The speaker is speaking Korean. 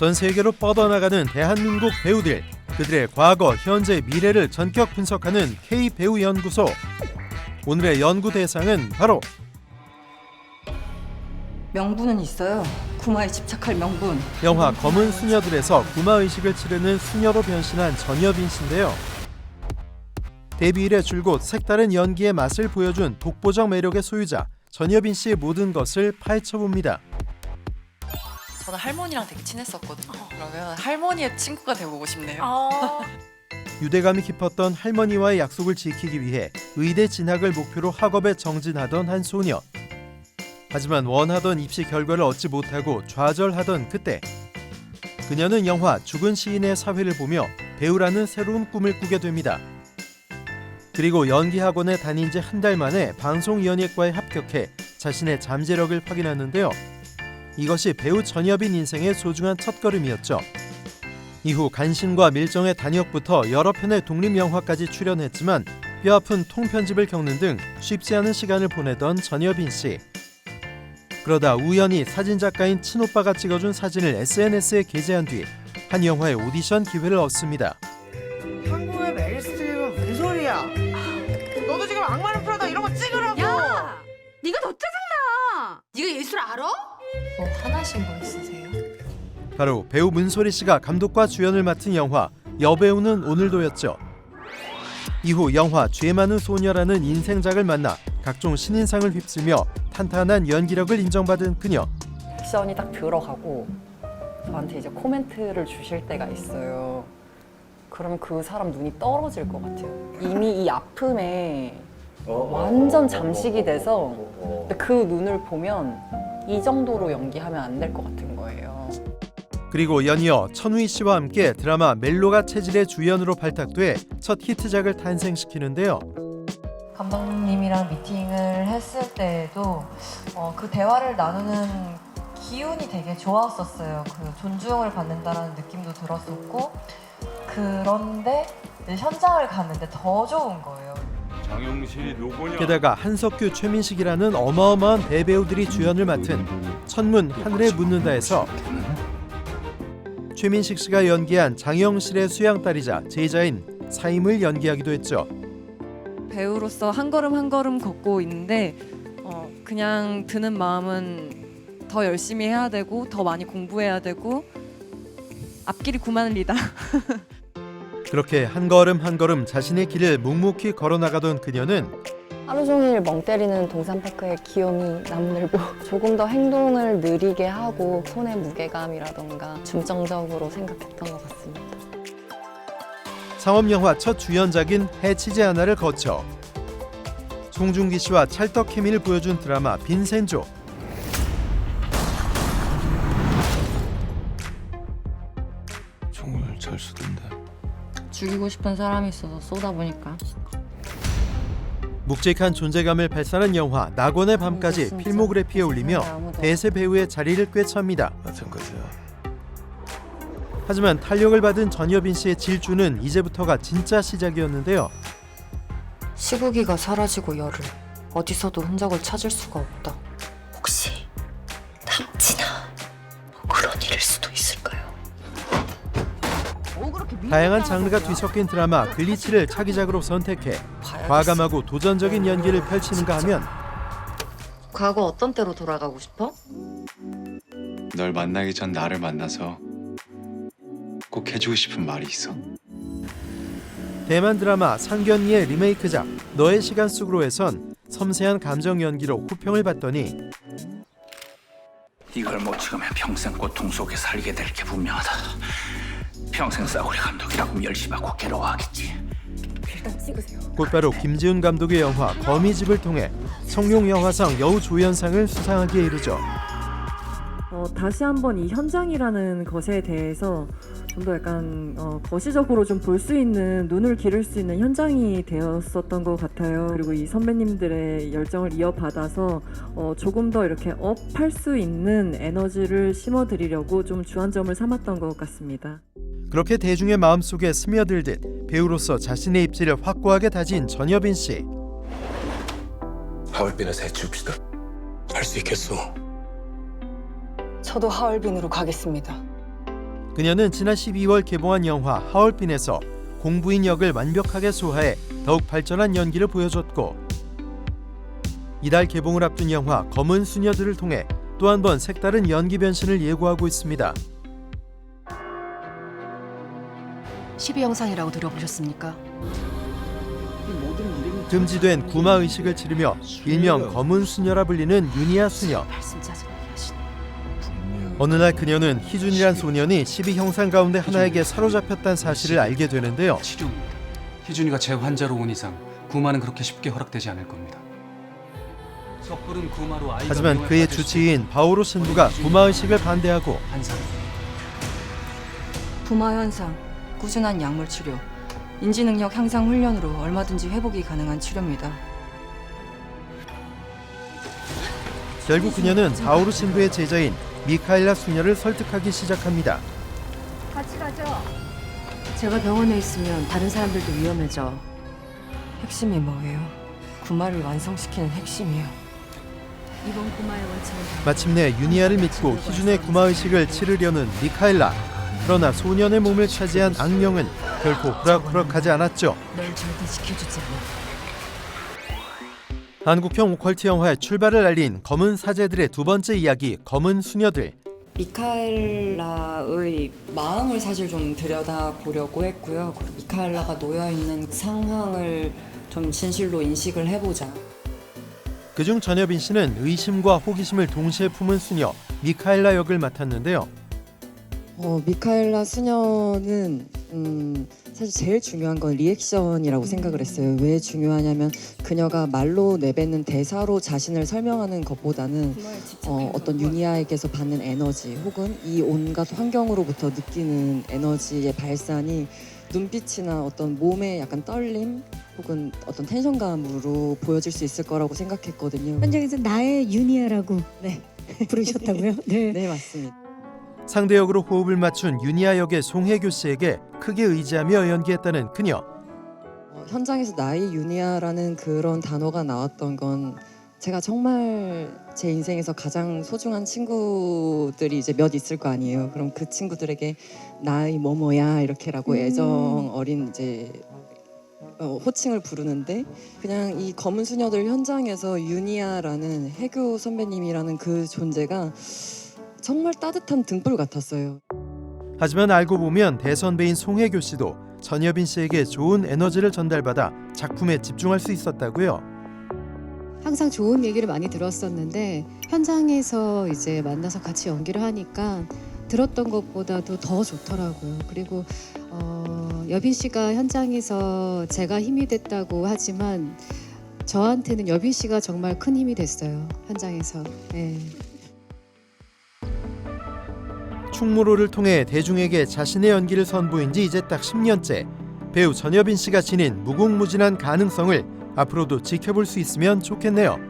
전 세계로 뻗어나가는 대한민국 배우들 그들의 과거, 현재, 미래를 전격 분석하는 K 배우 연구소. 오늘의 연구 대상은 바로 명분은 있어요. 구마에 집착할 명분. 영화 검은 수녀들에서 구마 의식을 치르는 수녀로 변신한 전여빈 씨인데요. 데뷔 이래 줄곧 색다른 연기의 맛을 보여준 독보적 매력의 소유자 전여빈 씨의 모든 것을 파헤쳐 봅니다. 저는 할머니랑 되게 친했었거든요. 그러면 할머니의 친구가 되어보고 싶네요. 유대감이 깊었던 할머니와의 약속을 지키기 위해 의대 진학을 목표로 학업에 정진하던 한 소녀. 하지만 원하던 입시 결과를 얻지 못하고 좌절하던 그때 그녀는 영화 죽은 시인의 사회를 보며 배우라는 새로운 꿈을 꾸게 됩니다. 그리고 연기 학원에 다닌 지 한 달 만에 방송연예과에 합격해 자신의 잠재력을 확인하는데요. 이것이 배우 전여빈 인생의 소중한 첫걸음이었죠. 이후 간신과 밀정의 단역부터 여러 편의 독립 영화까지 출연했지만 뼈아픈 통편집을 겪는 등 쉽지 않은 시간을 보내던 전여빈 씨. 그러다 우연히 사진 작가인 친오빠가 찍어준 사진을 SNS에 게재한 뒤 한 영화의 오디션 기회를 얻습니다. 한국의 메릴 스트립은 무슨 소리야? 너도 지금 악마는 프라다 이런 거 찍으라고. 야! 네가 더 짜증나! 네가 예술 알아? 뭐 화나신 거 있으세요? 바로 배우 문소리 씨가 감독과 주연을 맡은 영화 여배우는 오늘도였죠. 이후 영화 죄 많은 소녀라는 인생작을 만나 각종 신인상을 휩쓸며 탄탄한 연기력을 인정받은 그녀. 액션이 딱 들어가고 저한테 이제 코멘트를 주실 때가 있어요. 그러면 그 사람 눈이 떨어질 것 같아요. 이미 이 아픔에 완전 잠식이 돼서 그 눈을 보면 이 정도로 연기하면 안 될 것 같은 거예요. 그리고 연이어 천우희 씨와 함께 드라마 멜로가 체질의 주연으로 발탁돼 첫 히트작을 탄생시키는데요. 감독님이랑 미팅을 했을 때에도 어, 그 대화를 나누는 기운이 되게 좋았었어요. 그 존중을 받는다라는 느낌도 들었었고 그런데 현장을 갔는데 더 좋은 거예요. 게다가 한석규, 최민식이라는 어마어마한 대배우들이 주연을 맡은 천문 하늘에 묻는다에서 최민식 씨가 연기한 장영실의 수양딸이자 제자인 사임을 연기하기도 했죠. 배우로서 한 걸음 한 걸음 걷고 있는데 어, 그냥 드는 마음은 더 열심히 해야 되고 더 많이 공부해야 되고 앞길이 구만리다. 그렇게 한 걸음 한 걸음 자신의 길을 묵묵히 걸어나가던 그녀는 하루 종일 멍 때리는 동산파크의 귀요미 남들보 조금 더 행동을 느리게 하고 손의 무게감이라던가 중점적으로 생각했던 것 같습니다. 상업 영화 첫 주연작인 해치지 하나를 거쳐 송중기 씨와 찰떡 케미를 보여준 드라마 빈센조 죽이고 싶은 사람이 있어서 쏘다 보니까 묵직한 존재감을 발산한 영화 낙원의 밤까지 필모그래피에 올리며 아무도 대세 배우의 자리를 꿰찹니다. 마찬가지야. 하지만 탄력을 받은 전여빈 씨의 질주는 이제부터가 진짜 시작이었는데요. 시국이가 사라지고 열을 어디서도 흔적을 찾을 수가 없다. 혹시 남친아 그런 일일 수도 있을까요? 뭐 다양한 장르가? 뒤섞인 드라마 글리치를 차기작으로 선택해. 과감하고 도전적인 연기를 펼치는가 하면 과거 어떤 때로 돌아가고 싶어? 널 만나기 전 나를 만나서 꼭 해주고 싶은 말이 있어. 대만 드라마 상견니의 리메이크작 너의 시간 속으로에선 섬세한 감정 연기로 호평을 받더니 이걸 못 찍으면 평생 고통 속에 살게 될 게 분명하다. 평생 싸구려 감독이라고 멸시받고 괴로워하겠지. 곧바로 김지훈 감독의 영화 거미집을 통해 청룡 영화상 여우 조연상을 수상하기에 이르죠. 어, 다시 한번 이 현장이라는 것에 대해서 좀 더 약간 어, 거시적으로 좀 볼 수 있는 눈을 기를 수 있는 현장이 되었었던 것 같아요. 그리고 이 선배님들의 열정을 이어받아서 어, 조금 더 이렇게 업할 수 있는 에너지를 심어드리려고 좀 주안점을 삼았던 것 같습니다. 그렇게 대중의 마음속에 스며들듯 배우로서 자신의 입지를 확고하게 다진 전여빈 씨. 하얼빈에서 해치웁시다. 할 수 있겠소. 저도 하얼빈으로 가겠습니다. 그녀는 지난 12월 개봉한 영화 하얼빈에서 공부인 역을 완벽하게 소화해 더욱 발전한 연기를 보여줬고 이달 개봉을 앞둔 영화 검은 수녀들을 통해 또 한 번 색다른 연기 변신을 예고하고 있습니다. 12 영상이라고 들어보셨습니까? 금지된 구마 의식을 치르며 일명 검은 수녀라 불리는 유니아 수녀. 말씀 짜증나게 하시네. 어느 날 그녀는 희준이란 소년이 12 형상 가운데 하나에게 사로잡혔다는 사실을 알게 되는데요. 치료입니다. 희준이가 제 환자로 온 이상 구마는 그렇게 쉽게 허락되지 않을 겁니다. 섣부른 구마로 아이가 하지만 그의 주치의인 바오로 신부가 구마 의식을 반대하고. 부마 현상, 꾸준한 약물 치료, 인지 능력 향상 훈련으로 얼마든지 회복이 가능한 치료입니다. 결국 그녀는 바오로 신부의 제자인 미카엘라 수녀를 설득하기 시작합니다. 같이 가죠. 제가 병원에 있으면 다른 사람들도 위험해져. 핵심이 뭐예요? 구마를 완성시키는 핵심이요. 이번 구마의 원칙은 마침내 유니아를 믿고 희준의 구마 의식을 치르려는 미카엘라. 그러나 소년의 몸을 차지한 악령은 결코 후락후락하지 않았죠. 널 절대 지켜주지 않아. 한국형 오컬트 영화의 출발을 알린 검은 사제들의 두 번째 이야기 검은 수녀들. 미카엘라의 마음을 사실 좀 들여다 보려고 했고요. 미카엘라가 놓여 있는 상황을 좀 진실로 인식을 해보자. 그중 전여빈 씨는 의심과 호기심을 동시에 품은 수녀 미카엘라 역을 맡았는데요. 어, 미카엘라 수녀는 음, 사실 제일 중요한 건 리액션이라고 생각을 했어요. 왜 중요하냐면 그녀가 말로 내뱉는 대사로 자신을 설명하는 것보다는 어, 어떤 유니아에게서 받는 에너지 혹은 이 온갖 환경으로부터 느끼는 에너지의 발산이 눈빛이나 어떤 몸의 약간 떨림 혹은 어떤 텐션감으로 보여질 수 있을 거라고 생각했거든요. 현장에서 나의 유니아라고 네. 부르셨다고요? 네. 네 맞습니다. 상대 역으로 호흡을 맞춘 유니아 역의 송혜교 씨에게 크게 의지하며 연기했다는 그녀. 어, 현장에서 나의 유니아라는 그런 단어가 나왔던 건 제가 정말 제 인생에서 가장 소중한 친구들이 이제 몇 있을 거 아니에요. 그럼 그 친구들에게 나의 뭐뭐야 이렇게라고 애정 어린 이제 어, 호칭을 부르는데 그냥 이 검은 수녀들 현장에서 유니아라는 해교 선배님이라는 그 존재가 정말 따뜻한 등불 같았어요. 하지만 알고 보면 대선배인 송혜교 씨도 전여빈 씨에게 좋은 에너지를 전달받아 작품에 집중할 수 있었다고요. 항상 좋은 얘기를 많이 들었었는데 현장에서 이제 만나서 같이 연기를 하니까 들었던 것보다도 더 좋더라고요. 그리고 어, 여빈 씨가 현장에서 제가 힘이 됐다고 하지만 저한테는 여빈 씨가 정말 큰 힘이 됐어요. 현장에서. 네. 충무로를 통해 대중에게 자신의 연기를 선보인 지 이제 딱 10년째. 배우 전여빈 씨가 지닌 무궁무진한 가능성을 앞으로도 지켜볼 수 있으면 좋겠네요.